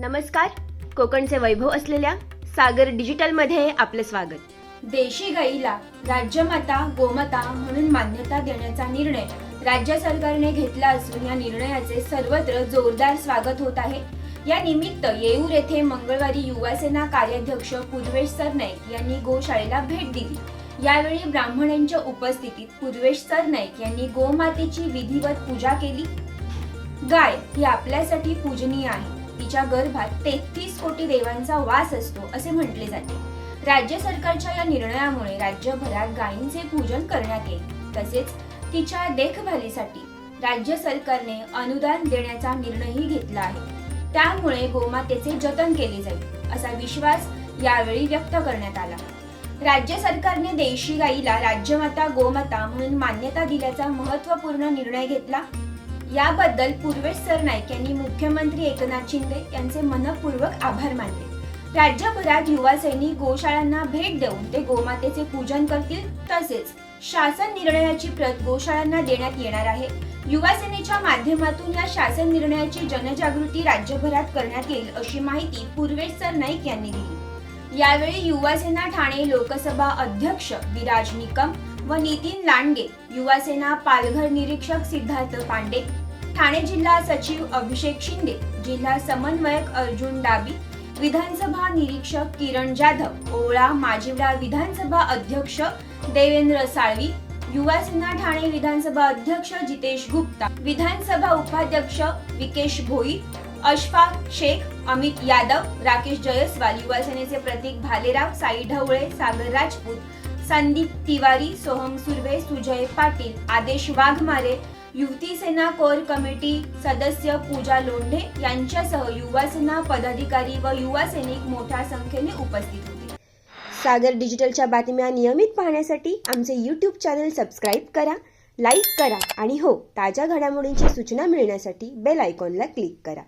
नमस्कार. कोकणचे वैभव असलेल्या सागर डिजिटलमध्ये आपलं स्वागत. देशी गाईला राज्यमाता गोमाता म्हणून मान्यता देण्याचा निर्णय राज्य सरकारने घेतला असून या निर्णयाचे सर्वत्र जोरदार स्वागत होत आहे. या निमित्त येऊर येथे मंगळवारी युवासेना कार्याध्यक्ष पूर्वेश सरनाईक यांनी गोशाळेला भेट दिली. यावेळी ब्राह्मणांच्या उपस्थितीत पूर्वेश सरनाईक यांनी गोमातेची विधिवत पूजा केली. गाय ही आपल्यासाठी पूजनीय आहे. तिच्या गर्भात तेहतीस कोटी देवांचा वास असतो असे म्हटले जाते. राज्य सरकारच्या या निर्णयामुळे राज्यभरात गायींचे पूजन करण्यात येईल. तसेच तिच्या देखभालीसाठी राज्य सरकारने अनुदान देण्याचा निर्णयही घेतला आहे. त्यामुळे गोमातेचे जतन केले जाईल असा विश्वास यावेळी व्यक्त करण्यात आला. राज्य सरकारने देशी गाईला राज्यमाता गोमाता म्हणून मान्यता दिल्याचा महत्त्वपूर्ण निर्णय घेतला. याबद्दल पूर्वेश सरनाईक यांनी मुख्यमंत्री एकनाथ शिंदे यांचे मनपूर्वक आभार मानले. राज्यभरात युवा सैनिक गोशाळांना भेट देऊन ते गोमातेचे पूजन करतील तसेच शासन निर्णयाची प्रत गोशाळांना देण्यात येणार आहे. युवा सेनेच्या माध्यमातून या शासन निर्णयाची जनजागृती राज्यभरात करण्यात येईल अशी माहिती पूर्वेश सरनाईक यांनी दिली. यावेळी युवासेना ठाणे लोकसभा अध्यक्ष विराज निकम व नितीन लांडगे युवासेना पालघर निरीक्षक सिद्धार्थ पांडे ठाणे जिल्हा सचिव अभिषेक शिंदे जिल्हा समन्वयक अर्जुन डाबी विधानसभा निरीक्षक किरण जाधव ओळा माजिवडा विधानसभा अध्यक्ष देवेंद्र साळवी युवासेना ठाणे विधानसभा अध्यक्ष जितेश गुप्ता विधानसभा उपाध्यक्ष विकेश भोई अशफाक शेख अमित यादव राकेश जयस्वाल युवासेनेचे प्रतीक भालेराव साई ढवळे सागर राजपूत संदीप तिवारी सोहम सुर्वे सुजय पाटील आदेश वाघमारे युवती सेना कोर कमिटी सदस्य पूजा लोंढे यांच्यासह युवासेना पदाधिकारी व युवा सैनिक मोठ्या संख्येने उपस्थित होते. सागर डिजिटलच्या बातम्या नियमित पाहण्यासाठी आमचे यूट्यूब चॅनल सबस्क्राईब करा लाईक करा आणि हो ताज्या घडामोडींची सूचना मिळण्यासाठी बेल आयकॉनला क्लिक करा.